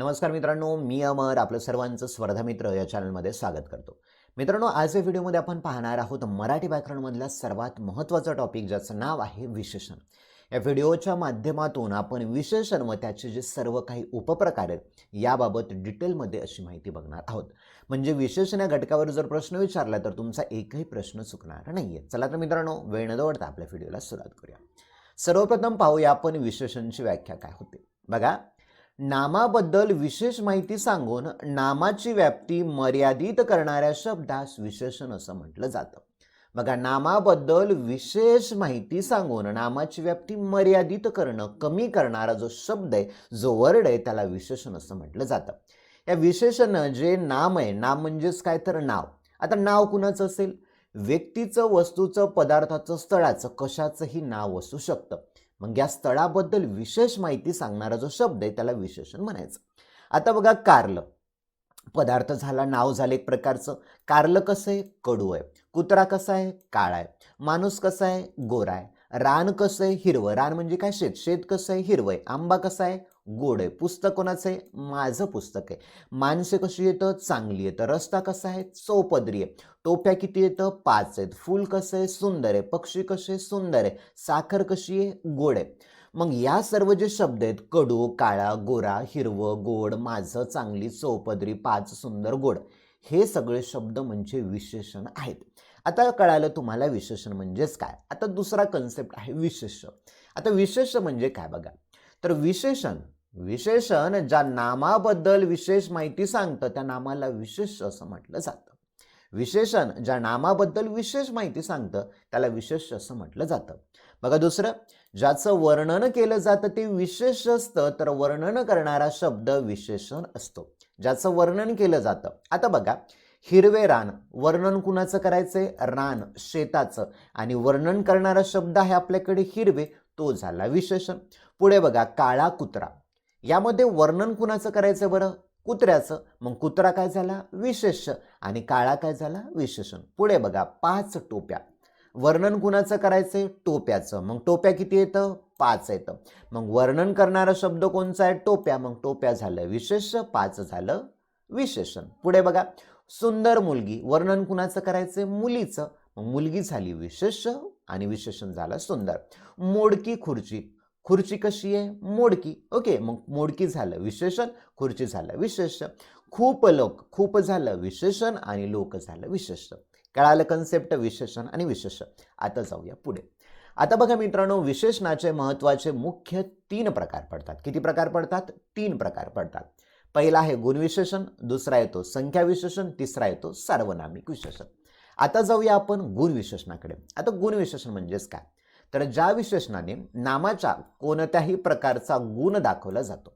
नमस्कार मित्रांनो मी अमर आपलं सर्वांचं स्पर्धा मित्र या चॅनलमध्ये स्वागत करतो. मित्रांनो आज या व्हिडिओमध्ये आपण पाहणार आहोत मराठी व्याकरणमधला सर्वात महत्त्वाचा टॉपिक ज्याचं नाव आहे विशेषण. या व्हिडिओच्या माध्यमातून आपण विशेषण व त्याचे जे सर्व काही उपप्रकार आहेत याबाबत डिटेलमध्ये अशी माहिती बघणार आहोत. म्हणजे विशेषण या घटकावर जर प्रश्न विचारला तर तुमचा एकही प्रश्न चुकणार नाही आहे चला तर मित्रांनो वेळ न दवडता आपल्या व्हिडिओला सुरुवात करूया. सर्वप्रथम पाहूया आपण विशेषणची व्याख्या काय होते. बघा नामाबद्दल विशेष माहिती सांगून नामाची व्याप्ती मर्यादित करणाऱ्या शब्दास विशेषण असं म्हटलं जातं. बघा नामाबद्दल विशेष माहिती सांगून नामाची व्याप्ती मर्यादित करणं कमी करणारा जो शब्द आहे जो वर्ड आहे त्याला विशेषण असं म्हटलं जातं. या विशेषण जे नाम आहे नाम म्हणजेच काय तर नाव. आता नाव कुणाचं असेल? व्यक्तीचं वस्तूचं पदार्थाचं स्थळाचं कशाचंही नाव असू शकतं. मग या स्थळाबद्दल विशेष माहिती सांगणारा जो शब्द आहे त्याला विशेषण म्हणायचं. आता बघा कारलं. पदार्थ झाला नाव झालं एक प्रकारचं. कारलं कसं आहे? कडू आहे. कुत्रा कसा आहे? काळा आहे. माणूस कसा आहे? गोरा आहे. रान कसं आहे? हिरवं रान म्हणजे काय? शेत. शेत कसं आहे? हिरवं आहे. आंबा कसा आहे? गोड आहे. पुस्तक कोणाचं आहे? माझं पुस्तक आहे. माणसे कशी येतं? चांगली येतं. रस्ता कसा आहे? चौपदरी आहे. टोप्या किती येतं? पाच आहेत. फूल कसं आहे? सुंदर आहे. पक्षी कसे? सुंदर आहे. साखर कशी आहे? गोड आहे. मग या सर्व जे शब्द आहेत कडू काळा गोरा हिरवं गोड माझं चांगली चौपदरी पाच सुंदर गोड हे सगळे शब्द म्हणजे विशेषण आहेत. आता कळालं तुम्हाला विशेषण म्हणजेच काय? आता दुसरा कन्सेप्ट आहे विशेष आता विशेष म्हणजे काय बघा? तर विशेषण विशेषण ज्या नामाबद्दल विशेष माहिती सांगतं त्या नामाला विशेष असं म्हटलं जातं. विशेषण ज्या नामाबद्दल विशेष माहिती सांगतं त्याला विशेष असं म्हटलं जातं. बघा दुसरं ज्याचं वर्णन केलं जातं ते विशेष असतं तर वर्णन करणारा शब्द विशेषण असतो. ज्याचं वर्णन केलं जातं आता बघा हिरवे रान वर्णन कुणाचं करायचंय? रान शेताचं. आणि वर्णन करणारा शब्द आहे आपल्याकडे हिरवे तो झाला विशेषण. पुढे बघा काळा कुत्रा. यामध्ये वर्णन कुणाचं करायचं बरं? कुत्र्याचं. मग कुत्रा काय झाला? विशेष आणि काळा काय झाला? विशेषण. पुढे बघा पाच टोप्या. वर्णन कुणाचं करायचं आहे टोप्याचं. मग टोप्या किती येतं? पाच येतं. मग वर्णन करणारा शब्द कोणचा आहे? टोप्या. मग टोप्या झालं विशेष पाच झालं विशेषण. पुढे बघा सुंदर मुलगी. वर्णन कुणाचं करायचंय? मुलीचं. मग मुलगी झाली विशेष आणि विशेषण झालं सुंदर. मोडकी खुर्ची. खुर्ची कशी आहे? मोडकी. ओके मग मोडकी झालं विशेषण खुर्ची झालं विशेष खूप लोक खूप झालं विशेषण आणि लोक झालं विशेष कळालं कन्सेप्ट विशेषण आणि विशेष आता जाऊया पुढे. आता बघा मित्रांनो विशेषणाचे महत्त्वाचे मुख्य तीन प्रकार पडतात. किती प्रकार पडतात? तीन प्रकार पडतात. पहिला आहे गुणविशेषण दुसरा येतो संख्या विशेषण तिसरा येतो सार्वनामिक विशेषण. आता जाऊया आपण गुणविशेषणाकडे आता गुणविशेषण म्हणजेच काय? तर ज्या विशेषणाने नामाच्या कोणत्याही प्रकारचा गुण दाखवला जातो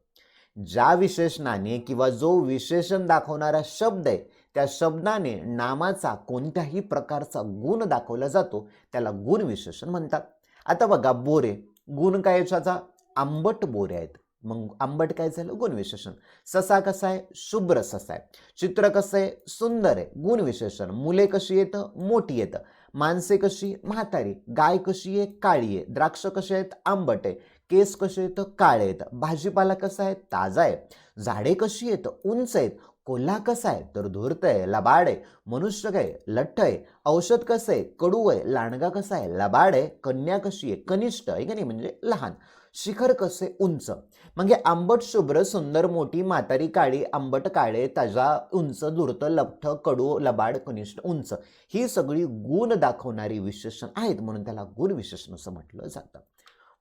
ज्या विशेषणाने किंवा जो विशेषण दाखवणारा शब्द आहे त्या शब्दाने नामाचा कोणत्याही प्रकारचा गुण दाखवला जातो त्याला गुण विशेषण म्हणतात. आता बघा बोरे. गुण काय याच्याचा आंबट बोरे आहेत. मग आंबट काय झालं? गुणविशेषण ससा कसा आहे? शुभ्र ससा आहे. चित्र कसं आहे? सुंदर आहे. गुणविशेषण मुले कशी येतं? मोठी येतं. माणसे कशी? म्हातारी. गाय कशी आहे? काळी आहे. द्राक्ष कसे आहेत? आंबट आहे. केस कसे आहेत? काळे आहेत. भाजीपाला कसा आहे? ताजा आहे. झाडे कशी आहेत? उंच आहेत. कोल्हा कसा आहे? तर धूर्त आहे. लबाड आहे. मनुष्य काय? लठ्ठ आहे. औषध कसं आहे? कडू आहे. लांडगा कसा आहे? लबाड आहे. कन्या कशी आहे? कनिष्ठ आहे का नाही? म्हणजे लहान. शिखर कसे उंच? म्हणजे आंबट शुभ्र सुंदर मोठी म्हातारी काळी आंबट काळे ताजा उंच दुर्त लपठ कडू लबाड कनिष्ठ उंच. ही सगळी गुण दाखवणारी विशेषण आहेत म्हणून त्याला गुण विशेषण असं म्हटलं जातं.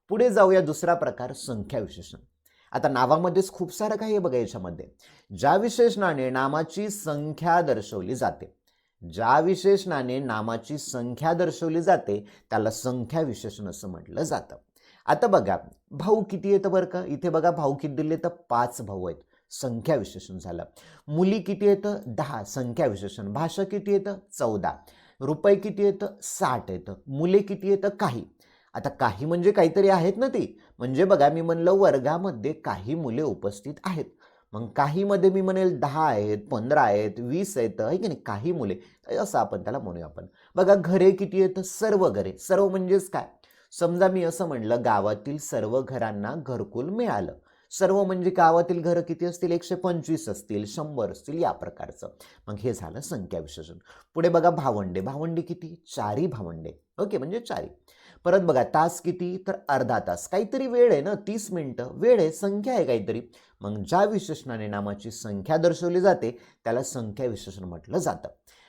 पुढे जाऊया दुसरा प्रकार संख्या विशेषण. आता नावामध्येच खूप सारं काही आहे बघा याच्यामध्ये. ज्या विशेषणाने नामाची संख्या दर्शवली जाते ज्या विशेषणाने नामाची संख्या दर्शवली जाते त्याला संख्या विशेषण असं म्हटलं जातं. आता बघा भाऊ किती येतं बरं का? इथे बघा भाऊ किती दिले तर पाच भाऊ आहेत. संख्या विशेषण झालं. मुली किती येतं दहा. संख्या विशेषण भाषा किती येतं चौदा. रुपये किती येतं साठ येतं मुले किती येतं काही. आता काही म्हणजे काहीतरी आहेत ना ती. म्हणजे बघा मी म्हणलं वर्गामध्ये काही मुले उपस्थित आहेत. मग काहीमध्ये मी म्हणेल दहा आहेत पंधरा आहेत वीस आहेत आहे की नाही? काही मुले. असं आपण त्याला म्हणूया आपण. बघा घरे किती येतं सर्व घरे. सर्व म्हणजेच काय? समजा मी असं म्हणलं गावातील सर्व घरांना घरकुल मिळालं. सर्व म्हणजे गावातील घरं किती असतील? एकशे पंचवीस असतील शंभर असतील या प्रकारचं. मग हे झालं संख्या विशेषण पुढे बघा भावंडे. भावंडे किती? चारी भावंडे. ओके म्हणजे चारी. परत बघा तास किती? तर अर्धा तास. काहीतरी वेळ आहे ना? तीस मिनटं. वेळ आहे संख्या आहे काहीतरी. मग ज्या विशेषणाने नामाची संख्या दर्शवली जाते त्याला संख्या विशेषण म्हटलं जातं.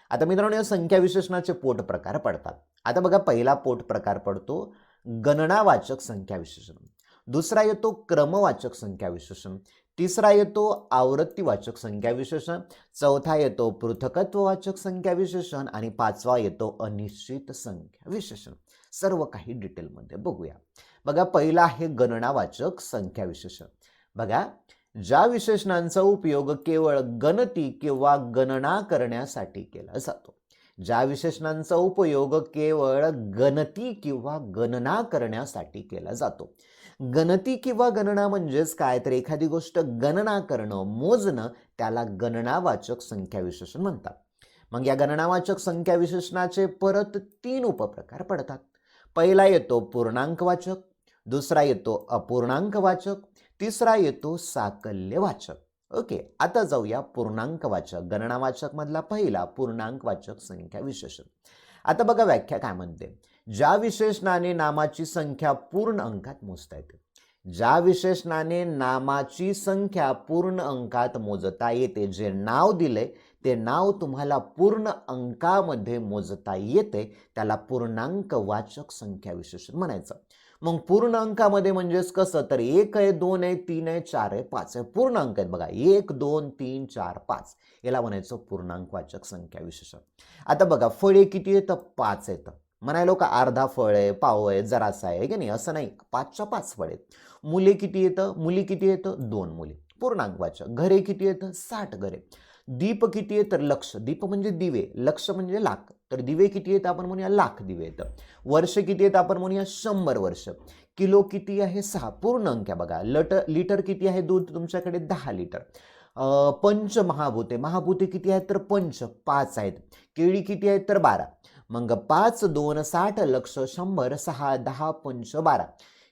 आता मित्रांनो या संख्या विशेषणाचे पोट प्रकार पडतात. आता बघा पहिला पोट प्रकार पडतो गणनावाचक संख्या विशेषण दुसरा येतो क्रमवाचक संख्या विशेषण तिसरा येतो आवृत्तीवाचक संख्या विशेषण चौथा येतो पृथकत्ववाचक संख्या विशेषण आणि पाचवा येतो अनिश्चित संख्या विशेषण सर्व काही डिटेलमध्ये बघूया. बघा पहिला आहे गणनावाचक संख्या विशेषण बघा ज्या विशेषणांचा उपयोग केवळ गणती किंवा गणना करण्यासाठी केला जातो. ज्या विशेषणांचा उपयोग केवळ गणती किंवा गणना करण्यासाठी केला जातो. गणती किंवा गणना म्हणजेच काय? तर एखादी गोष्ट गणना करणं मोजणं त्याला गणनावाचक संख्या विशेषण म्हणतात. मग या गणनावाचक संख्या विशेषणाचे परत तीन उपप्रकार पडतात. पहिला येतो पूर्णांकवाचक दुसरा येतो अपूर्णांकवाचक तिसरा येतो साकल्यवाचक. ओके आता जाऊया पूर्णांकवाचक गणनावाचकमधला पहिला पूर्णांकवाचक संख्या विशेषण आता बघा व्याख्या काय म्हणते. ज्या विशेषणाने नामाची संख्या पूर्ण अंकात मोजता येते ज्या विशेषणाने नामाची संख्या पूर्ण अंकात मोजता येते जे नाव दिले ते नाव तुम्हाला पूर्ण अंकामध्ये मोजता येते त्याला पूर्णांकवाचक संख्या विशेषण म्हणायचं. मग पूर्ण अंकामध्ये म्हणजेच कसं? तर एक आहे दोन आहे तीन आहे चार आहे पाच आहे. पूर्ण अंक आहेत बघा. एक दोन तीन चार पाच. याला म्हणायचं पूर्णांकवाचक संख्या विशेषण. आता बघा फळे किती येतं? पाच येतं. म्हणायलो का अर्धा फळ आहे पाव आहे जरासा आहे की नाही? असं नाही. पाचच्या पाच फळ आहेत. मुले किती येतं? मुली किती येतं? दोन मुली. पूर्णांकवाचक घरे किती येतं? साठ घरे. दीप किती आहे? तर लक्ष. दीप म्हणजे दिवे. लक्ष म्हणजे लाख. तर दिवे किती आहेत? आपण म्हणूया लाख दिवे येतं वर्ष किती आहेत? आपण म्हणूया शंभर वर्ष. किलो किती आहे? सहा. पूर्ण अंक्या बघा. लट लिटर किती आहे दूध तुमच्याकडे? दहा लिटर. पंच महाभूते. महाभूते किती आहेत? तर पंच. पाच आहेत. केळी किती आहेत? तर बारा. मग पाच दोन साठ लक्ष शंभर सहा दहा पंच बारा.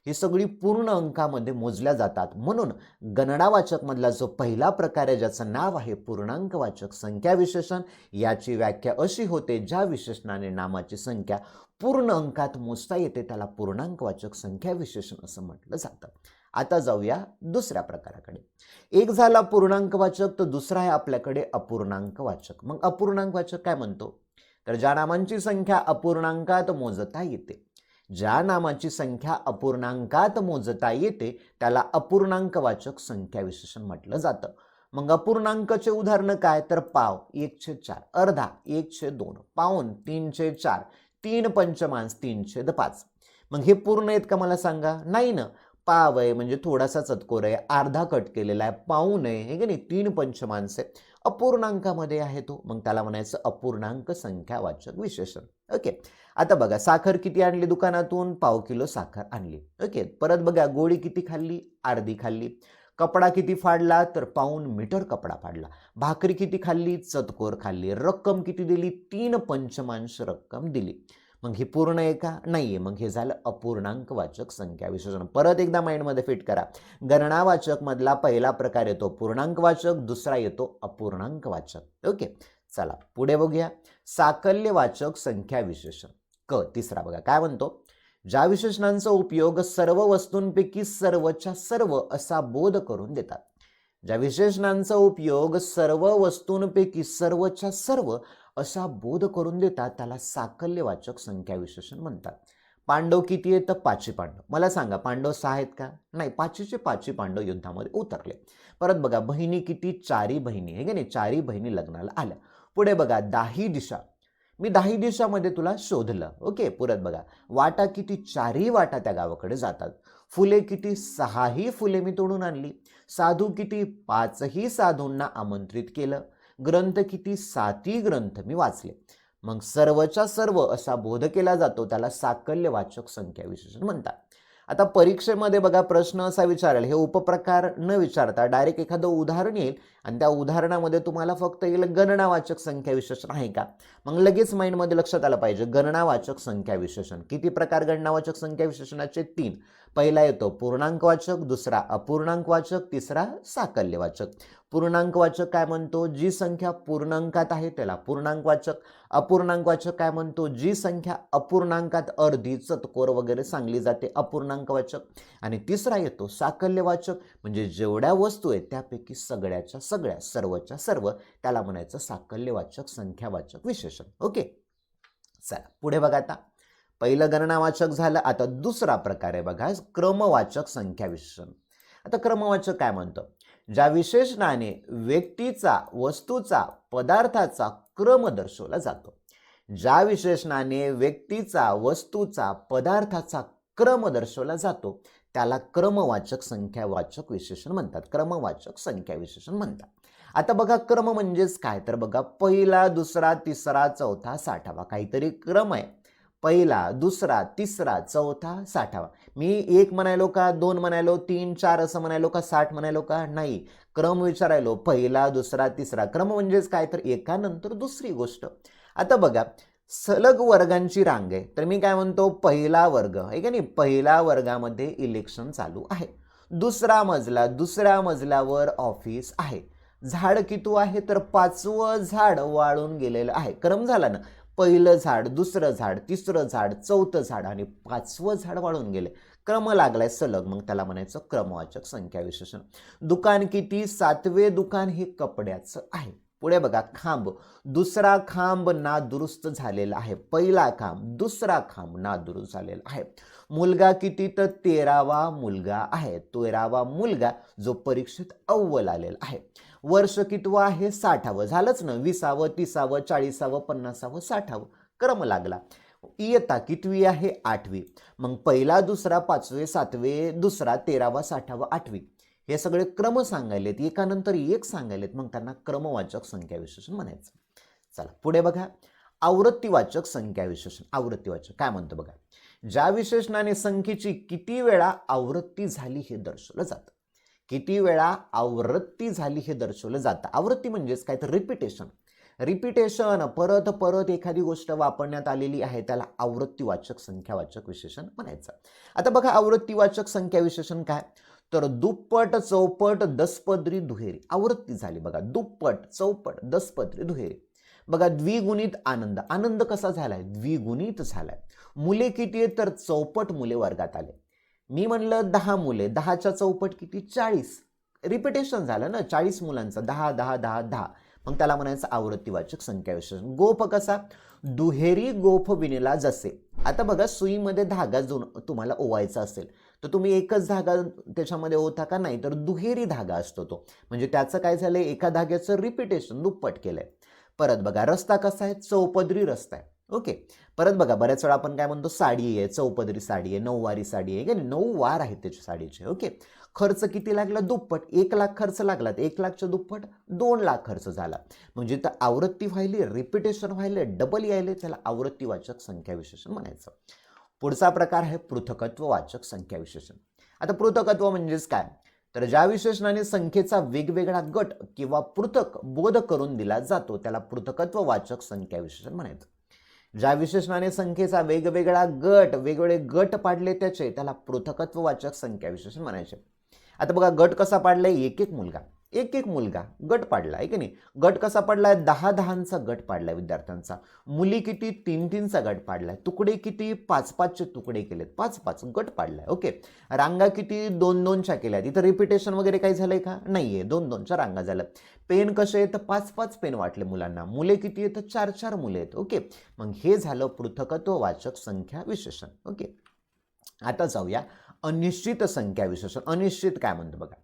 ही सगळी पूर्ण अंकामध्ये मोजल्या जातात. म्हणून गणडावाचकमधला जो पहिला प्रकार आहे ज्याचं नाव आहे पूर्णांकवाचक संख्या विशेषण याची व्याख्या अशी होते ज्या विशेषणाने नामाची संख्या पूर्ण अंकात मोजता येते त्याला पूर्णांकवाचक संख्या विशेषण असं म्हटलं जातं. आता जाऊया दुसऱ्या प्रकाराकडे. एक झाला पूर्णांकवाचक तर दुसरा आहे आपल्याकडे अपूर्णांकवाचक. मग अपूर्णांकवाचक काय म्हणतो? तर ज्या नामांची संख्या अपूर्णांकात मोजता येते ज्या नामाची संख्या अपूर्णांकात मोजता येते त्याला अपूर्णांकवाचक संख्या विशेषण म्हटलं जातं. मग अपूर्णांकचे उदाहरण काय? तर पाव एकशे चार अर्धा एकशे दोन पाऊन तीनशे चार तीन पंचमांस तीनशे पाच. मग हे पूर्ण आहेत का मला सांगा? नाही ना. पाव आहे म्हणजे थोडासा चतकोर आहे अर्धा कट केलेला आहे पाऊन आहे हे की नाही तीन पंचमांस आहे अपूर्णांकामध्ये आहे तो मग त्याला म्हणायचं अपूर्णांक संख्यावाचक विशेषण. ओके. आता बघा साखर किती आणली दुकानातून? पाव किलो साखर आणली. ओके. परत बघा गोळी किती खाल्ली? अर्धी खाल्ली. कपडा किती फाडला? तर पाऊन मीटर कपडा फाडला. भाकरी किती खाल्ली? चतकोर खाल्ली. रक्कम किती दिली? तीन पंचमांश रक्कम दिली. मग ही पूर्ण आहे का? नाही आहे मग हे झालं अपूर्णांकवाचक संख्या. विशेषण परत एकदा माइंडमध्ये फिट करा. गणनावाचकमधला पहिला प्रकार येतो पूर्णांकवाचक दुसरा येतो अपूर्णांकवाचक ओके? चला पुढे बघूया. साकल्यवाचक संख्या विशेषण क तिसरा बघा. काय म्हणतो? ज्या विशेषणांचा उपयोग सर्व वस्तूंपैकी सर्वच्या सर्व असा बोध करून देतात. ज्या विशेषणांचा उपयोग सर्व वस्तूंपैकी सर्वच्या सर्व असा बोध करून देतात त्याला साकल्यवाचक संख्या विशेषण म्हणतात. पांडव किती आहेत? तर पाचशे पांडव. मला सांगा पांडव सहा आहेत का? नाही पाचशेचे पाचशे पांडव युद्धामध्ये उतरले. परत बघा बहिणी किती? चारी बहिणी. आहे की नाही? चारी बहिणी लग्नाला आल्या. पुढे बघा दाही दिशा. मी दाही दिशामध्ये तुला शोधलं. ओके पुरत बघा. वाटा किती? चारही वाटा त्या गावाकडे जातात. फुले किती? सहाही फुले मी तोडून आणली. साधू किती? पाचही साधूंना आमंत्रित केलं. ग्रंथ किती? साती ग्रंथ मी वाचले. मग सर्वच्या सर्व असा बोध केला जातो त्याला साकल्यवाचक संख्या विशेषण म्हणतात. आता परीक्षेमध्ये बघा प्रश्न असा विचारेल हे उपप्रकार न विचारता डायरेक्ट एखादं उदाहरण येईल आणि त्या उदाहरणामध्ये तुम्हाला फक्त येईल गणनावाचक संख्या विशेषण आहे का? मग लगेच माइंडमध्ये लक्षात आलं पाहिजे गणनावाचक संख्या विशेषण. किती प्रकार गणनावाचक संख्या विशेषणाचे? तीन. पहिला येतो पूर्णांकवाचक दुसरा अपूर्णांकवाचक तिसरा साकल्यवाचक. पूर्णांकवाचक काय म्हणतो? जी संख्या पूर्णांकात आहे त्याला पूर्णांकवाचक. अपूर्णांकवाचक काय म्हणतो? जी संख्या अपूर्णांकात अर्धी चतकोर वगैरे सांगली जाते अपूर्णांकवाचक. आणि तिसरा येतो साकल्यवाचक म्हणजे जेवढ्या वस्तू आहेत त्यापैकी सगळ्याच्या सगळ्या सर्वच्या सर्व त्याला म्हणायचं साकल्यवाचक संख्यावाचक विशेषण. ओके? चला पुढे बघा आता. पहिलं गणनावाचक झालं आता दुसरा प्रकार आहे बघा क्रमवाचक संख्या विशेषण आता क्रमवाचक काय म्हणतं? ज्या विशेषणाने व्यक्तीचा वस्तूचा पदार्थाचा क्रम दर्शवला जातो ज्या विशेषणाने व्यक्तीचा वस्तूचा पदार्थाचा क्रम दर्शवला जातो त्याला क्रमवाचक संख्यावाचक विशेषण म्हणतात. क्रमवाचक संख्या विशेषण म्हणतात. आता बघा क्रम म्हणजेच काय? तर बघा पहिला दुसरा तिसरा चौथा साठावा काहीतरी क्रम आहे. पहिला दुसरा तिसरा चौथा साठावा. मी एक म्हणायलो का दोन म्हणायलो तीन चार असं म्हणायलो का साठ म्हणायलो का? नाही. क्रम विचारायलो पहिला दुसरा तिसरा. क्रम म्हणजेच काय? तर एकानंतर दुसरी गोष्ट. आता बघा सलग वर्गांची रांग आहे. तर मी काय म्हणतो? पहिला वर्ग. आहे का नाही? पहिल्या वर्गामध्ये इलेक्शन चालू आहे. दुसरा मजला दुसऱ्या मजल्यावर ऑफिस आहे. झाड कितू आहे? तर पाचवं झाड वाळून गेलेलं आहे. क्रम झाला ना? पहिलं झाड दुसरं झाड तिसरं झाड चौथं झाड आणि पाचवं झाड वाळून गेले. क्रम लागलाय सलग. मग त्याला म्हणायचं क्रमवाचक संख्या विशेषण. दुकान किती? सातवे दुकान हे कपड्याचं आहे. पुढे बघा खांब. दुसरा खांब नादुरुस्त झालेला आहे. पहिला खांब दुसरा खांब नादुरुस्त झालेला आहे. मुलगा किती? तर तेरावा मुलगा आहे. तेरावा मुलगा जो परीक्षेत अव्वल आलेला आहे. वर्ष कितवं आहे? साठावं. झालंच ना. विसावं तिसावं चाळीसावं पन्नासावं साठावं. क्रम लागला. इयत्ता कितवी आहे? आठवी. मग पहिला दुसरा पाचवे सातवे दुसरा तेरावा साठावा आठवी. हे सगळे क्रम सांगायलेत. एकानंतर एक सांगायलेत. मग त्यांना क्रमवाचक संख्या विशेषण म्हणायचं. चला पुढे बघा. आवृत्तीवाचक संख्या विशेषण आवृत्तीवाचक. काय म्हणतो बघा? ज्या विशेषणाने संख्येची किती वेळा आवृत्ती झाली हे दर्शवलं जातं. किती वेळा आवृत्ती झाली हे दर्शवलं जातं. आवृत्ती म्हणजेच काय? तर रिपिटेशन रिपिटेशन परत परत एखादी गोष्ट वापरण्यात आलेली आहे त्याला आवृत्तीवाचक संख्यावाचक विशेषण म्हणायचं. आता बघा आवृत्तीवाचक संख्या विशेषण काय? तर दुप्पट चौपट दसपदरी दुहेरी. आवृत्ती झाली बघा. दुप्पट चौपट दसपदरी दुहेरी. बघा द्विगुणित आनंद. आनंद कसा झालाय? द्विगुणित झालाय. मुले किती आहेत? तर चौपट मुले वर्गात आले. मी म्हणलं दहा मुले दहाच्या चौपट किती? चाळीस. रिपिटेशन झालं ना चाळीस मुलांचं. दहा दहा दहा दहा. मग त्याला म्हणायचं आवृत्तीवाचक संख्या विशेषण गोफ कसा? दुहेरी गोफ विणला जसे. आता बघा सुईमध्ये धागा जो तुम्हाला ओवायचा असेल तर तुम्ही एकच धागा त्याच्यामध्ये ओता का? नाही तर दुहेरी धागा असतो तो. म्हणजे त्याचं काय झालं एका धाग्याचं रिपिटेशन दुप्पट केलं आहे परत बघा रस्ता कसा आहे? चौपदरी रस्ता आहे. ओके. परत बघा बऱ्याच वेळा आपण काय म्हणतो साडी आहे चौपदरी साडी आहे नऊवारी साडी आहे की नऊ वार आहेत त्याच्या साडीचे ओके? खर्च किती लागला? दुप्पट. एक लाख खर्च लागला एक लाखच्या दुप्पट दोन लाख खर्च झाला. म्हणजे तर आवृत्ती व्हायली रिपिटेशन व्हायले डबल यायले त्याला आवृत्तीवाचक संख्या विशेषण म्हणायचं. पुढचा प्रकार आहे पृथकत्व वाचक संख्या विशेषण. आता पृथकत्व म्हणजेच काय? तर ज्या विशेषणाने संख्येचा वेगवेगळा गट किंवा पृथक बोध करून दिला जातो त्याला पृथकत्व वाचक संख्या विशेषण म्हणायचं. ज्या विशेषणाने संख्येचा वेगवेगळा गट वेगवेगळे गट पाडले त्याचे त्याला पृथकत्ववाचक संख्या विशेषण म्हणायचे. आता बघा गट कसा पाडलाय? एक एक मुलगा. एक एक मुलगा गट पाडला आहे की नाही? गट कसा पडलाय दहा दहांचा गट पाडला आहे विद्यार्थ्यांचा. मुली किती? तीन तीनचा गट पाडलाय. तुकडे किती? पाच पाचचे तुकडे केलेत. पाच पाच गट पाडलाय. ओके. रांगा किती? दोन दोनच्या केल्या. आहेत इथं रिपिटेशन वगैरे काही झालं आहे का? नाही आहे दोन दोनच्या रांगा झाल्या पेन कसे आहेत? पाच पाच पेन वाटले मुलांना. मुले किती आहेत? चार चार मुले आहेत. ओके. मग हे झालं पृथकत्व वाचक संख्या विशेषण. ओके. आता जाऊया अनिश्चित संख्या विशेषण. अनिश्चित काय म्हणतो बघा?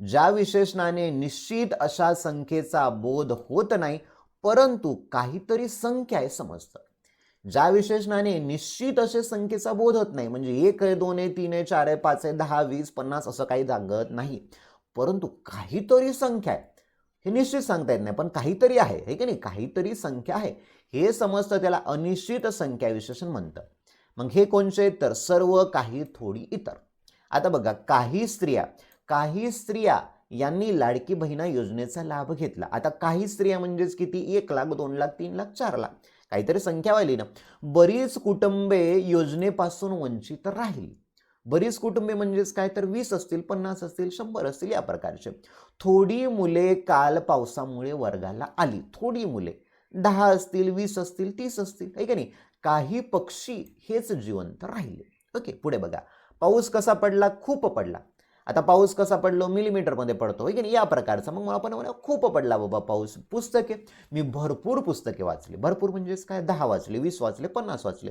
ज्या विशेषणाने निश्चित अशा संख्येचा बोध होत नाही परंतु काहीतरी संख्या आहे समजतं. ज्या विशेषणाने निश्चित असे संख्येचा बोध होत नाही म्हणजे एक आहे दोन आहे तीन आहे चार आहे पाच आहे दहा वीस पन्नास असं काही जागत नाही. परंतु काहीतरी संख्या आहे. हे निश्चित सांगता येत नाही पण काहीतरी आहे हे की नाही? काहीतरी संख्या आहे. हे समजतं त्याला अनिश्चित संख्या विशेषण म्हणतं मग हे कोणचे? तर सर्व काही थोडी इतर. आता बघा काही स्त्रिया काही स्त्रिया यांनी लाडकी बहिणा योजनेचा लाभ घेतला. आता काही स्त्रिया म्हणजेच किती? एक लाख दोन लाख तीन लाख चार लाख. काहीतरी संख्या वाली ना. बरीच कुटुंबे योजनेपासून वंचित राहिली. बरीच कुटुंबे म्हणजेच काय? तर वीस असतील पन्नास असतील शंभर असतील या प्रकारचे. थोडी मुले काल पावसामुळे वर्गाला आली. थोडी मुले. दहा असतील वीस असतील तीस असतील. आहे का नाही? काही पक्षी हेच जिवंत राहिले. ओके पुढे बघा. पाऊस कसा पडला? खूप पडला. आता पाऊस कसा पडलो मिलीमीटरमध्ये पडतो की नाही? या प्रकारचा. मग मला पण म्हणा खूप पडला बाबा पाऊस. पुस्तके. मी भरपूर पुस्तके वाचली. भरपूर म्हणजेच काय? दहा वाचले वीस वाचले पन्नास वाचले.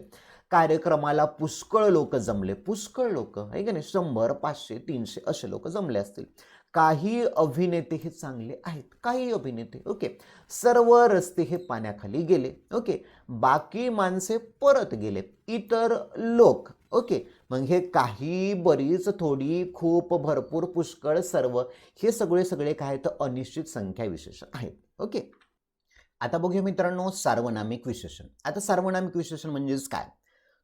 कार्यक्रमाला पुष्कळ लोक जमले. पुष्कळ लोक आहे की नाही? शंभर पाचशे तीनशे असे लोक जमले असतील. काही अभिनेते हे चांगले आहेत. काही अभिनेते ओके. सर्व रस्ते हे पाण्याखाली गेले ओके. बाकी माणसे परत गेले. इतर लोक ओके. मग हे काही बरीच थोडी खूप भरपूर पुष्कळ सर्व हे सगळे सगळे काय तर अनिश्चित संख्या विशेषण आहेत. ओके? आता बघूया मित्रांनो सार्वनामिक विशेषण. आता सार्वनामिक विशेषण म्हणजेच काय?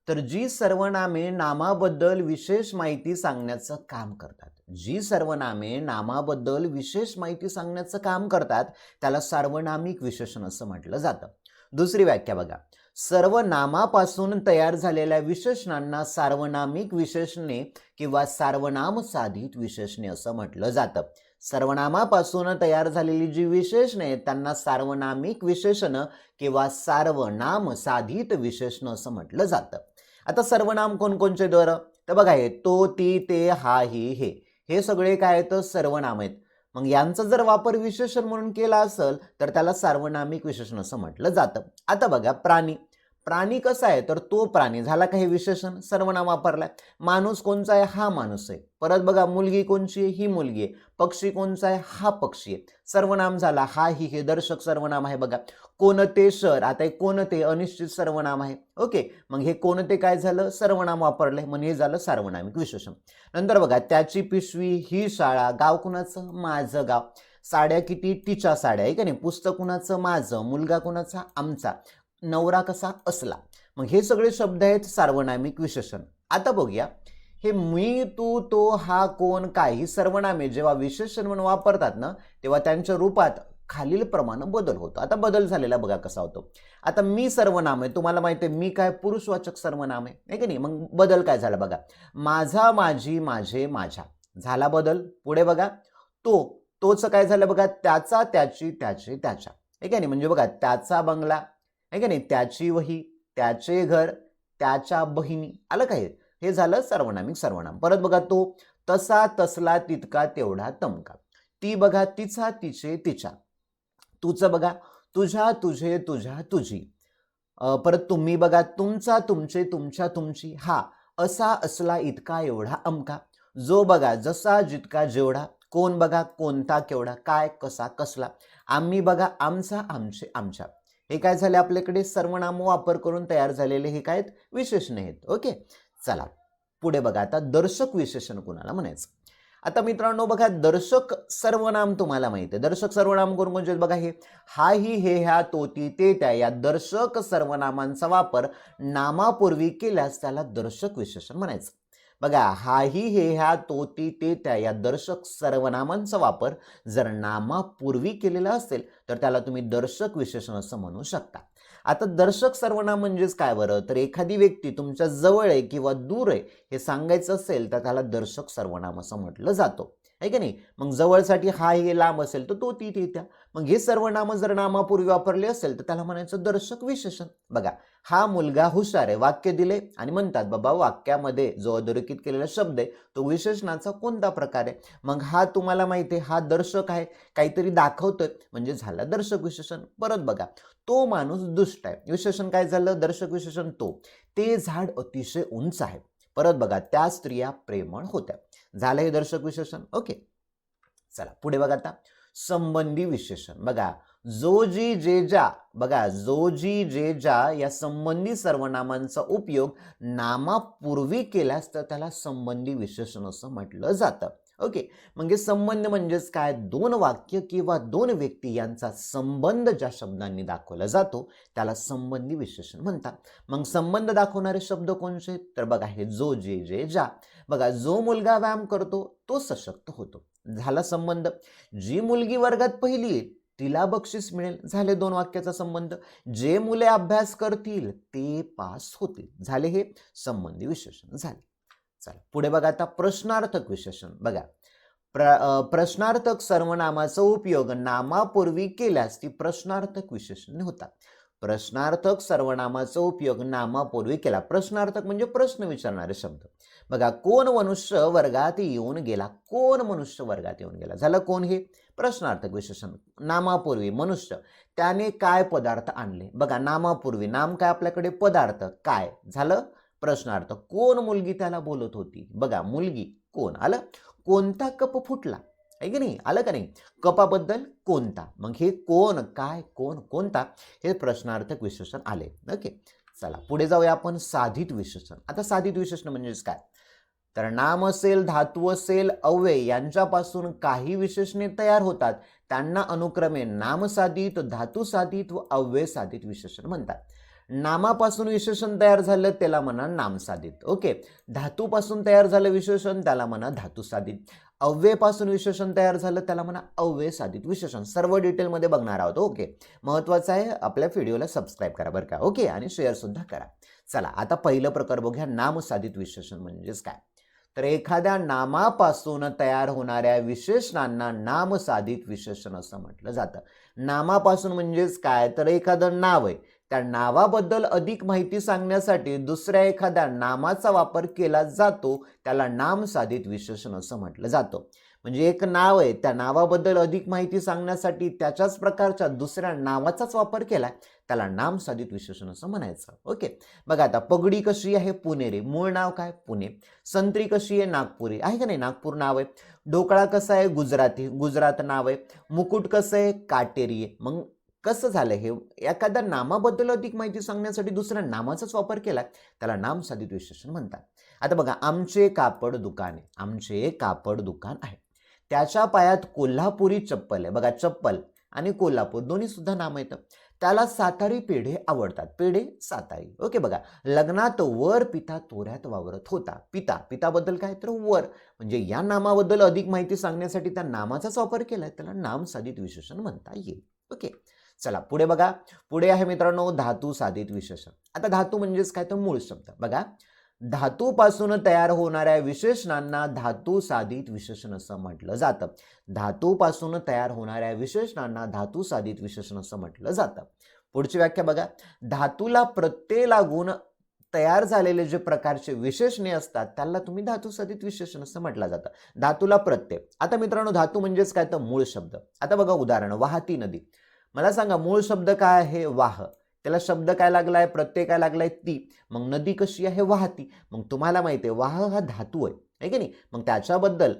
तर जी सर्वनामे नामाबद्दल विशेष माहिती सांगण्याचं काम करतात. जी सर्वनामे नामाबद्दल विशेष माहिती सांगण्याचं काम करतात त्याला सार्वनामिक विशेषण असं म्हटलं जातं. दुसरी व्याख्या बघा. सर्व नामापासून तयार झालेल्या विशेषणांना सार्वनामिक विशेषणे किंवा सार्वनाम साधित विशेषणे असं म्हटलं जातं. सर्वनामापासून तयार झालेली जी विशेषणे आहेत त्यांना सार्वनामिक विशेषणं किंवा सार्वनाम साधित विशेषणं असं म्हटलं जातं. आता सर्वनाम कोणकोणचे दर तर बघा हे तो ती ते हा ही हे. हे सगळे काय आहेत? सर्वनाम आहेत. मग यांचा जर वापर विशेषण म्हणून केला असेल तर त्याला सार्वनामिक विशेषण असं म्हटलं जातं. आता बघा प्राणी. प्राणी कसा आहे? तर तो प्राणी. झाला काही विशेषण? सर्वनाम वापरलाय माणूस कोणचा आहे? हा माणूस आहे. परत बघा मुलगी कोणची आहे? ही मुलगी आहे. पक्षी कोणचा आहे? हा पक्षी आहे. सर्वनाम झाला. हा ही हे दर्शक सर्वनाम आहे बघा. कोणते शहर? आता हे कोणते? अनिश्चित सर्वनाम आहे. ओके. मग हे कोणते काय झालं? सर्वनाम वापरलंय म्हणजे हे झालं सार्वनामिक विशेषण. नंतर बघा त्याची पिशवी ही शाळा गाव कुणाचं? माझं गाव. साड्या किती? तिच्या साड्या. आहे का नाही? पुस्तक कुणाचं? माझं. मुलगा कुणाचा? आमचा. नवरा कसा असला. मग हे सगळे शब्द आहेत सार्वनामिक विशेषण. आता बघूया. हे मी तू तो हा कोण काय ही सर्वनामे जेव्हा विशेषण म्हणून वापरतात ना तेव्हा त्यांच्या रूपात खालील प्रमाण बदल होतो. आता बदल झालेला बघा कसा होतो. आता मी सर्वनाम आहे. तुम्हाला माहिती आहे मी काय पुरुषवाचक सर्वनाम आहे. नाही की नाही? मग बदल काय झाला बघा. माझा माझी माझे माझ्या. झाला बदल. पुढे बघा. तो तोच काय झालं बघा? त्याचा त्याची त्याचे त्याच्या. आहे नाही? म्हणजे बघा त्याचा बंगला आहे का नाही? त्याची वही त्याचे घर त्याच्या बहिणी आलं काय हे? झालं सर्वनामिक सर्वनाम. परत बघा तो तसा तसला तितका तेवढा तमका. ती बघा तिचा तिचे तिच्या. तुझं बघा तुझ्या तुझे तुझ्या तुझी. परत तुम्ही बघा तुमचा तुमचे तुमच्या तुमची. हा असा असला इतका एवढा अमका. जो बघा जसा जितका जेवढा. कोण बघा कोणता केवढा काय कसा कसला. आम्ही बघा आमचा आमचे आमच्या. हे काय झाले? आपल्याकडे सर्वनाम वापर करून तयार झालेले हे काय आहेत? विशेषणे आहेत. ओके? चला पुढे बघा. आता दर्शक विशेषण कुणाला म्हणायचं? आता मित्रांनो बघा दर्शक सर्वनाम तुम्हाला माहिती आहे. दर्शक सर्वनाम कोण कोणते बघा हे. हा ही हे ह्या तो ती ते त्या या दर्शक सर्वनामांचा वापर नामापूर्वी केल्यास त्याला दर्शक विशेषण म्हणायचं. बघा हाही हे ह्या तो ती ते त्या या दर्शक सर्वनामांचा वापर जर नामापूर्वी केलेला असेल तर त्याला तुम्ही दर्शक विशेषण असं म्हणू शकता. आता दर्शक सर्वनाम म्हणजेच काय बरं? तर एखादी व्यक्ती तुमच्या जवळ आहे किंवा दूर आहे हे सांगायचं असेल तर त्याला दर्शक सर्वनाम असं म्हटलं जातो. आहे का नाही? मग जवळसाठी हा हे लांब असेल तर तो ती ती त्या मग हे सर्व नामं जर नामापूर्वी वापरले असेल तर त्याला म्हणायचं दर्शक विशेषण. बघा हा मुलगा हुशार आहे वाक्य दिले आणि म्हणतात बाबा वाक्यामध्ये जो अधोरेखित केलेला शब्द आहे तो विशेषणाचा कोणता प्रकार आहे? मग हा तुम्हाला माहिती आहे हा दर्शक आहे काहीतरी दाखवतोय म्हणजे झाला दर्शक विशेषण. परत बघा तो माणूस दुष्ट आहे. विशेषण काय झालं? दर्शक विशेषण तो. ते झाड अतिशय उंच आहे. परत बघा त्या स्त्रिया प्रेमळ होत्या. झालं हे दर्शक विशेषण? ओके. चला पुढे बघा आता. संबंधी विशेषण. बघा जो जी जे ज्या बघा जो जी जे ज्या या संबंधी सर्वनामांचा उपयोग नामापूर्वी केल्यास तर त्याला संबंधी विशेषण असं म्हटलं जातं. ओके म्हणजे संबंध म्हणजेच काय? दोन वाक्य किंवा दोन व्यक्ती यांचा संबंध ज्या शब्दांनी दाखवला जातो त्याला संबंधी विशेषण म्हणतात. मग संबंध दाखवणारे शब्द कोणते तर बघा हे जो जे जे ज्या बघा जो मुलगा व्यायाम करतो तो सशक्त होतो. झाला संबंध. जी मुलगी वर्गात पहिली येईल तिला बक्षीस मिळेल. झाले दोन वाक्याचा संबंध. जे मुले अभ्यास करतील ते पास होतील. झाले हे. संबंधी विशेषण झाले. चला पुढे बघा आता प्रश्नार्थक विशेषण. बघा प्र प्रश्नार्थक सर्वनामाचा उपयोग नामापूर्वी केल्यास ती प्रश्नार्थक विशेषण होतात. प्रश्नार्थक सर्वनामाचा उपयोग नामापूर्वी केला. प्रश्नार्थक म्हणजे प्रश्न विचारणारे शब्द. बघा कोण मनुष्य वर्गात येऊन गेला? कोण मनुष्य वर्गात येऊन गेला? झालं कोण हे? प्रश्नार्थक विशेषण. नामापूर्वी मनुष्य. त्याने काय पदार्थ आणले? बघा नामापूर्वी नाम काय आपल्याकडे? पदार्थ. काय? झालं? प्रश्नार्थ कोण मुलगी त्याला बोलत होती? बघा मुलगी कोण? आलं? कोणता कप फुटला? आहे की नाही? आलं का नाही? कपाबद्दल कोणता? मग हे कोण? काय? कोण? कोणता? हे प्रश्नार्थक विशेषण आले. ओके. चला पुढे जाऊया आपण साधित विशेषण आता साधित विशेषण म्हणजेच काय? तर नाम असेल धातू असेल अव्यय यांच्यापासून काही विशेषणे तयार होतात. त्यांना अनुक्रमे नामसाधित धातुसाधित व अव्यय साधित विशेषण म्हणतात. नामापासून विशेषण तयार झालं त्याला म्हणा नामसाधित ओके? धातूपासून तयार झालं विशेषण त्याला म्हणा धातुसाधित अव्ययपासून विशेषण तयार झालं त्याला म्हणा अव्यय साधित विशेषण सर्व डिटेलमध्ये बघणार आहोत. ओके? महत्त्वाचं आहे आपल्या व्हिडिओला सबस्क्राईब करा बरं का. ओके? आणि शेअरसुद्धा करा. चला आता पहिलं प्रकार बघूया. नामसाधित विशेषण म्हणजेच काय? तर एखाद्या नामापासून तयार होणाऱ्या विशेषणांना नामसाधित विशेषण असं म्हटलं जातं. नामापासून म्हणजेच काय? तर एखादं नाव आहे. त्या नावाबद्दल अधिक माहिती सांगण्यासाठी दुसऱ्या एखाद्या नामाचा वापर केला जातो त्याला नामसाधित विशेषण असं म्हटलं जातं. म्हणजे एक नाव आहे त्या नावाबद्दल अधिक माहिती सांगण्यासाठी त्याच्याच प्रकारच्या दुसऱ्या नावाचाच वापर केला त्याला नामसाधित विशेषण असं म्हणायचं. ओके. बघा आता पगडी कशी आहे पुणेरी? मूळ नाव काय? पुणे. संत्री कशी आहे? नागपुरी. आहे का नाही? नागपूर नाव आहे. ढोकळा कसा आहे? गुजराती गुजरात नाव आहे. मुकुट कसं आहे? काटेरी आहे. मग कसं झालं हे? एखाद्या नामाबद्दल अधिक माहिती सांगण्यासाठी दुसऱ्या नामाचाच वापर केला त्याला नाम साधित विशेषण म्हणतात. आता बघा आमचे कापड दुकान आहे. आमचे कापड दुकान आहे. त्याच्या पायात कोल्हापुरी चप्पल आहे. बघा चप्पल आणि कोल्हापूर दोन्ही सुद्धा नाम येतं त्याला सातारी पेढे आवडतात. पेढे सातारी. ओके बघा. लग्नात वर पिता तोऱ्यात वावरत होता. पिता पिताबद्दल काय? तर वर. म्हणजे या नामाबद्दल अधिक माहिती सांगण्यासाठी त्या नामाचाच वापर केलाय त्याला नाम साधित विशेषण म्हणता येईल. ओके. चला पुढे बघा. पुढे आहे मित्रांनो धातू साधित विशेषण. आता धातू म्हणजेच काय? तर मूळ शब्द. बघा. धातूपासून तयार होणाऱ्या विशेषणांना धातू साधित विशेषण असं म्हटलं जातं. धातूपासून तयार होणाऱ्या विशेषणांना धातू साधित विशेषण असं म्हटलं जातं. पुढची व्याख्या बघा. धातूला प्रत्यय लागून तयार झालेले जे प्रकारचे विशेषणे असतात त्याला तुम्ही धातू साधित विशेषण असं म्हटलं जातं. धातूला प्रत्यय. आता मित्रांनो धातू म्हणजेच काय? तर मूळ शब्द. आता बघा उदाहरण. वाहती नदी. मला सांगा मूळ शब्द काय आहे? वाह. त्याला शब्द काय लागलाय? प्रत्यय काय लागलाय? ती. मग नदी कशी आहे? वाहती. मग तुम्हाला माहिती आहे वाह हा धातू आहे. आहे की नाही? मग त्याच्याबद्दल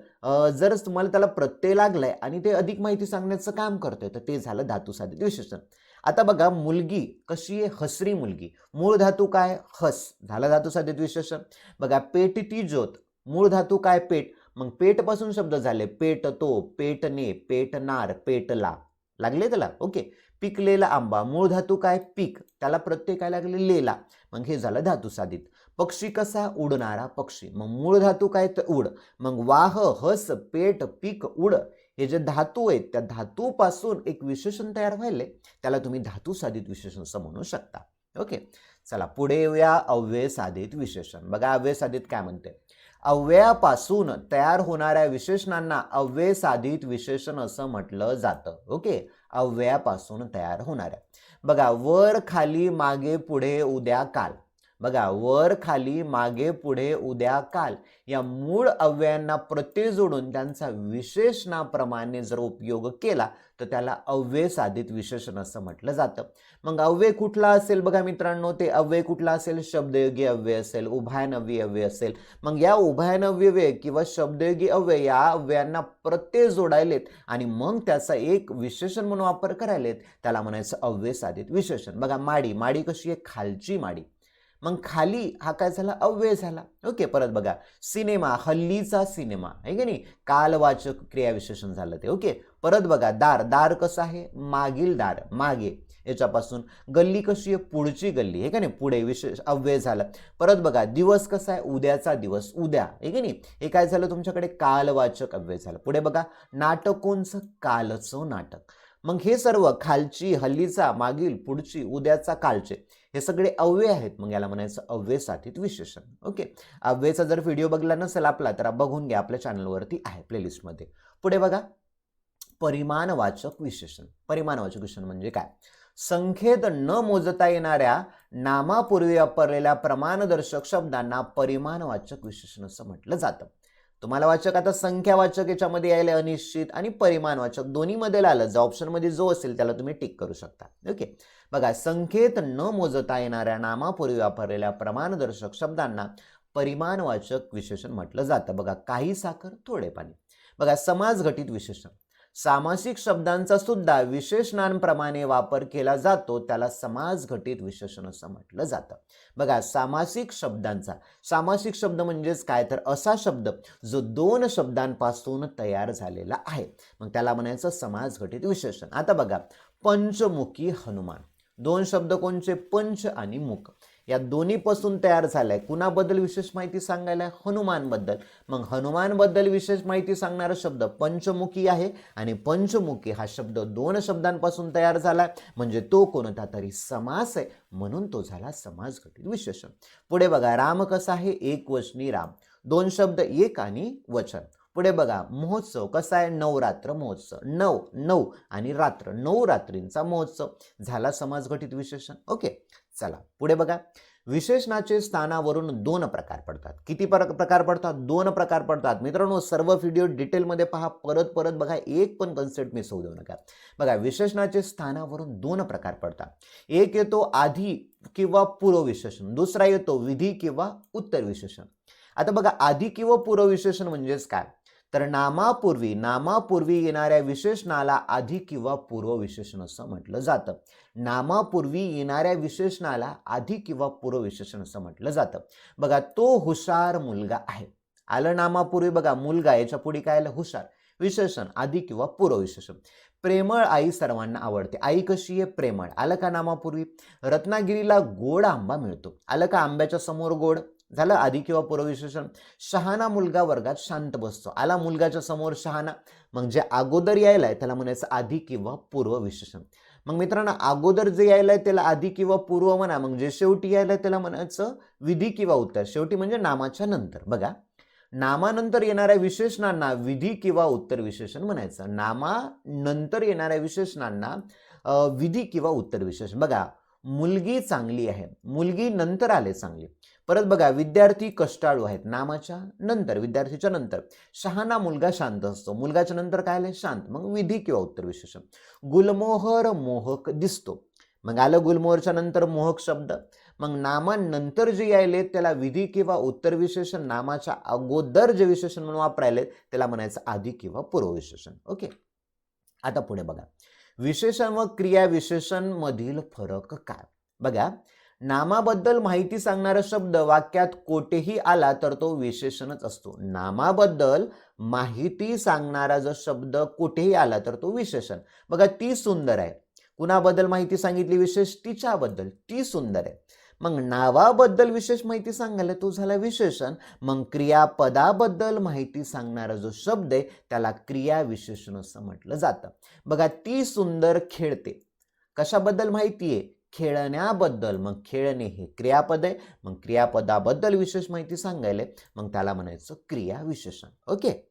जर तुम्हाला त्याला प्रत्यय लागलाय आणि ते अधिक माहिती सांगण्याचं काम करतोय तर ते झालं धातू साधित विशेषण. आता बघा मुलगी कशी आहे? हसरी मुलगी. मूळ धातू काय? हस. झालं धातू साधित विशेषण. बघा पेट ती ज्योत. मूळ धातू काय? पेट. मग पेटपासून शब्द झाले पेटतो पेटणे पेटणार पेटला. लागले त्याला. ओके. पिकलेला आंबा मूळ धातू काय? पीक. त्याला प्रत्यय काय लागले? लेला. मग हे झालं धातू साधित. पक्षी कसा उडणारा पक्षी? मग मूळ धातू काय? तर उड. मग वाह हस पेट पीक उड. हे जे धातू आहेत त्या धातूपासून एक विशेषण तयार व्हायले त्याला तुम्ही धातू साधित विशेषण असं म्हणू शकता. ओके. चला पुढे येऊया अव्यय साधित विशेषण. बघा अव्यय साधित काय म्हणते अव्ययापासून तयार होणाऱ्या विशेषणांना अव्यय साधित विशेषण असं म्हटलं जातं. ओके? अव्ययापासून तयार होणाऱ्या. बघा वर खाली मागे पुढे उद्या काल. बघा वर खाली मागे पुढे उद्या काल या मूळ अव्ययांना प्रत्यय जोडून त्यांचा विशेषणाप्रमाणे जर उपयोग केला तर त्याला अव्यय साधित विशेषण असं म्हटलं जातं. मग अव्यय कुठला असेल बघा मित्रांनो ते अव्यय कुठला असेल? शब्दयोगी अव्यय असेल उभयानव्यय अव्यय असेल. मग या उभयानव्यव्यय किंवा शब्दयोगी अव्यय या अव्ययांना प्रत्यय जोडायलेत आणि मग त्याचा एक विशेषण म्हणून वापर करायलेत. त्याला म्हणायचं अव्यय साधित विशेषण. बघा माडी. माडी कशी आहे? खालची माडी. मग खाली हा काय झाला? अव्यय झाला. ओके परत बघा. सिनेमा हल्लीचा सिनेमा. आहे की नाही? कालवाचक क्रियाविशेषण झालं ते. ओके परत बघा. दार. दार कसं आहे? मागील दार. मागे. याच्यापासून गल्ली कशी आहे? पुढची गल्ली. आहे का नाही? पुढे विशेष अव्यय झालं. परत बघा. दिवस कसा आहे? उद्याचा दिवस. उद्या. आहे की नाही? हे काय झालं तुमच्याकडे? कालवाचक अव्यय झालं. पुढे बघा. नाटक कोणचं कालचं नाटक. मग हे सर्व खालची हल्लीचा मागील पुढची उद्याचा कालचे. हे सगळे अव्यय आहेत. मग याला म्हणायचं अव्यय साधित विशेषण. ओके? अव्ययचा जर व्हिडिओ बघला नसेल आपला तर बघून घ्या आपल्या चॅनलवरती आहे प्लेलिस्टमध्ये पुढे बघा. परिमाणवाचक विशेषण. परिमाणवाचक विशेषण म्हणजे काय? संख्येत न मोजता येणाऱ्या नामापूर्वी वापरलेल्या प्रमाणदर्शक शब्दांना परिमाणवाचक विशेषण असं म्हटलं जातं. तुम्हाला वाचक आता संख्यावाचक याच्यामध्ये यायला अनिश्चित आणि परिमाणवाचक. दोन्हीमध्ये आलं जर ऑप्शनमध्ये जो असेल त्याला तुम्ही टिक करू शकता. ओके बघा संख्येत न मोजता येणाऱ्या नामापूर्वी वापरलेल्या प्रमाणदर्शक शब्दांना परिमाणवाचक विशेषण म्हटलं जातं. बघा काही साखर थोडे पाणी. बघा समाजघटित विशेषण. सामासिक शब्दांचा सुद्धा विशेषणांप्रमाणे वापर केला जातो त्याला समाजघटित विशेषण असं म्हटलं जातं. बघा सामासिक शब्दांचा सामासिक शब्द म्हणजेच काय? तर असा शब्द जो दोन शब्दांपासून तयार झालेला आहे. मग त्याला म्हणायचं समाजघटित विशेषण. आता बघा पंचमुखी हनुमान. दोन शब्द कोणचे? पंच आणि मुख. या दोन्हीपासून तयार झालाय. कुणाबद्दल विशेष माहिती सांगायला? आहे? हनुमानबद्दल. मग हनुमानबद्दल विशेष माहिती सांगणारा शब्द पंचमुखी आहे आणि पंचमुखी हा शब्द दोन शब्दांपासून तयार झाला. म्हणजे तो कोणता तरी समास आहे म्हणून तो झाला समासघटित विशेषण. पुढे बघा राम कसा आहे? एक वचनी राम. दोन शब्द एक आणि वचन. पुढे बघा महोत्सव कसा आहे? नवरात्र महोत्सव. नऊ नऊ आणि रात्र. नऊ रात्रींचा महोत्सव. झाला समाजघटित विशेषण. ओके. चला पुढे बघा. विशेषणाचे स्थानावरून दोन प्रकार पडतात. किती पर प्रकार पडतात? दोन प्रकार पडतात. मित्रांनो सर्व व्हिडिओ डिटेलमध्ये पहा. परत परत बघा. एक पण कन्सेप्ट मिस होऊ देऊ नका. बघा विशेषणाचे स्थानावरून दोन प्रकार पडतात. एक येतो आधी किंवा पूर्व विशेषण. दुसरा येतो विधी किंवा उत्तर विशेषण. आता बघा आधी किंवा पूर्व विशेषण म्हणजेच काय? तर नामापूर्वी नामापूर्वी येणाऱ्या विशेषणाला आधी किंवा पूर्व विशेषण असं म्हटलं जातं. नामापूर्वी येणाऱ्या विशेषणाला आधी किंवा पूर्व विशेषण असं म्हटलं जातं. बघा तो हुशार मुलगा आहे. आलं नामापूर्वी बघा मुलगा याच्यापुढे काय आलं? हुशार. विशेषण आधी किंवा पूर्व विशेषण. प्रेमळ आई सर्वांना आवडते. आई कशी आहे? प्रेमळ. आलं का नामापूर्वी? रत्नागिरीला गोड आंबा मिळतो. आलं का आंब्याच्या समोर गोड? झालं आधी किंवा पूर्व विशेषण शहाणा मुलगा वर्गात शांत बसतो. आला मुलगाच्या समोर शहाणा. मग जे अगोदर यायला आहे त्याला म्हणायचं आधी किंवा पूर्व विशेषण मग मित्रांनो अगोदर जे यायला आहे त्याला आधी किंवा पूर्व म्हणा. मग जे शेवटी यायला आहे त्याला म्हणायचं विधी किंवा उत्तर. शेवटी म्हणजे नामाच्या नंतर. बघा. नामानंतर येणाऱ्या विशेषणांना विधी किंवा उत्तर विशेषण म्हणायचं. नामानंतर येणाऱ्या विशेषणांना विधी किंवा उत्तर विशेषण. बघा. मुलगी चांगली आहे. मुलगी नंतर आले चांगली. परत बघा विद्यार्थी कष्टाळू आहेत. नामाच्या नंतर विद्यार्थीच्या नंतर. शहाणा मुलगा शांत असतो. मुलगाच्या नंतर काय आलं शांत. मग विधी किंवा उत्तर विशेषण. गुलमोहर मोहक दिसतो. मग आलं गुलमोहरच्या नंतर मोहक शब्द. मग नामानंतर जे यायले त्याला विधी किंवा उत्तर विशेषण नामाच्या अगोदर जे विशेषण म्हणून वापरायले त्याला म्हणायचं आधी किंवा पूर्वविशेषण ओके? आता पुढे बघा. विशेषण व क्रियाविशेषणमधील मधील फरक काय? बघा नामाबद्दल माहिती सांगणारा शब्द वाक्यात कोठेही आला तर तो विशेषणच असतो. नामाबद्दल माहिती सांगणारा जो शब्द कुठेही आला तर तो विशेषण. बघा ती सुंदर आहे. कुणाबद्दल माहिती सांगितली विशेष? तिच्याबद्दल. ती सुंदर आहे. मग नावाबद्दल विशेष माहिती सांगायला तो झाला विशेषण. मग क्रियापदाबद्दल माहिती सांगणारा जो शब्द आहे त्याला क्रिया विशेषण असं म्हटलं जातं. बघा ती सुंदर खेळते. कशाबद्दल माहिती आहे? खेळण्याबद्दल. मग खेळणे हे क्रियापद आहे. मग क्रियापदाबद्दल विशेष माहिती सांगायला मग त्याला म्हणायचं क्रिया विशेषण. ओके?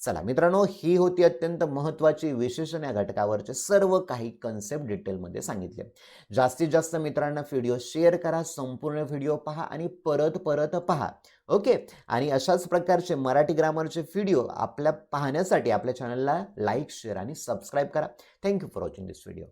चला मित्रांनो ही होती अत्यंत महत्त्वाची विशेषण या घटकावरचे सर्व काही कन्सेप्ट डिटेलमध्ये सांगितले. जास्तीत जास्त मित्रांना व्हिडिओ शेअर करा संपूर्ण व्हिडिओ पहा आणि परत परत पहा. ओके? आणि अशाच प्रकारचे मराठी ग्रामरचे व्हिडिओ आपल्या पाहण्यासाठी आपल्या चॅनलला लाईक शेअर आणि सबस्क्राईब करा. Thank you for watching this video